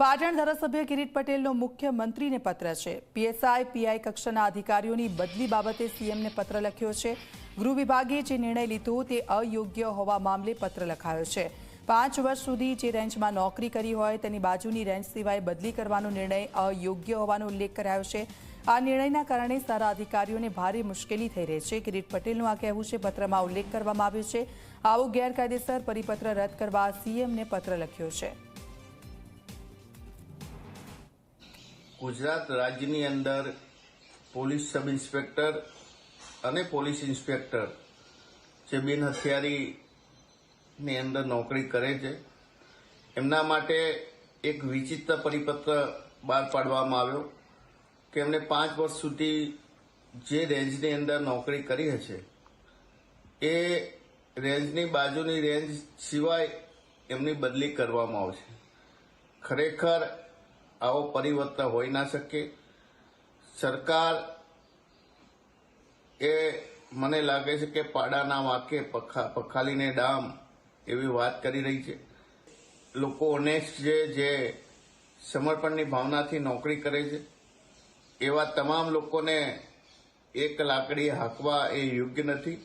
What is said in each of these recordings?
પાટણ ધારાસભ્ય કિરીટ પટેલનો મુખ્યમંત્રીને પત્ર છે. પીએસઆઈ, પીઆઈ કક્ષાના અધિકારીઓની બદલી બાબતે સીએમને પત્ર લખ્યો છે. ગૃહ વિભાગે જે નિર્ણય લીધો તે અયોગ્ય હોવા મામલે પત્ર લખાયો છે. પાંચ વર્ષ સુધી જે રેન્જમાં નોકરી કરી હોય તેની બાજુની રેન્જ સિવાય બદલી કરવાનો નિર્ણય અયોગ્ય હોવાનો ઉલ્લેખ કરાયો છે. આ નિર્ણયના કારણે સારા અધિકારીઓને ભારે મુશ્કેલી થઈ રહી છે. કિરીટ પટેલનું આ કહેવું છે, પત્રમાં ઉલ્લેખ કરવામાં આવ્યો છે. આવો ગેરકાયદેસર પરિપત્ર રદ કરવા સીએમને પત્ર લખ્યો છે. ગુજરાત રાજ્યની અંદર પોલીસ સબ ઇન્સ્પેક્ટર અને પોલીસ ઇન્સ્પેક્ટર જે બિન હથિયારીની અંદર નોકરી કરે છે, એમના માટે એક વિચિત્ર પરિપત્ર બહાર પાડવામાં આવ્યો કે એમને પાંચ વર્ષ સુધી જે રેન્જની અંદર નોકરી કરી હશે એ રેન્જની બાજુની રેન્જ સિવાય એમની બદલી કરવામાં આવશે. ખરેખર આવો પરિવર્તન હોઈ ના શકે. સરકાર એ મને લાગે છે કે પાડાના વાંકે પખા, પખાલીને ડામ એવી વાત કરી રહી છે. લોકો ઓનેસ્ટ છે જે સમર્પણની ભાવનાથી નોકરી કરે છે, એવા તમામ લોકોને એક લાકડી હાંકવા એ યોગ્ય નથી.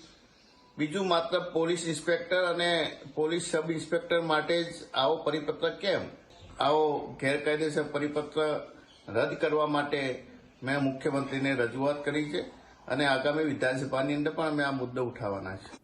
બીજું માત્ર પોલીસ ઇન્સ્પેક્ટર અને પોલીસ સબ ઇન્સ્પેક્ટર માટે જ આવો પરિપત્ર કેમ? આવો ગેરકાયદેસર પરિપત્ર રદ કરવા માટે મેં મુખ્યમંત્રીને રજૂઆત કરી છે અને આગામી વિધાનસભાની અંદર પણ અમે આ મુદ્દો ઉઠાવવાના છે.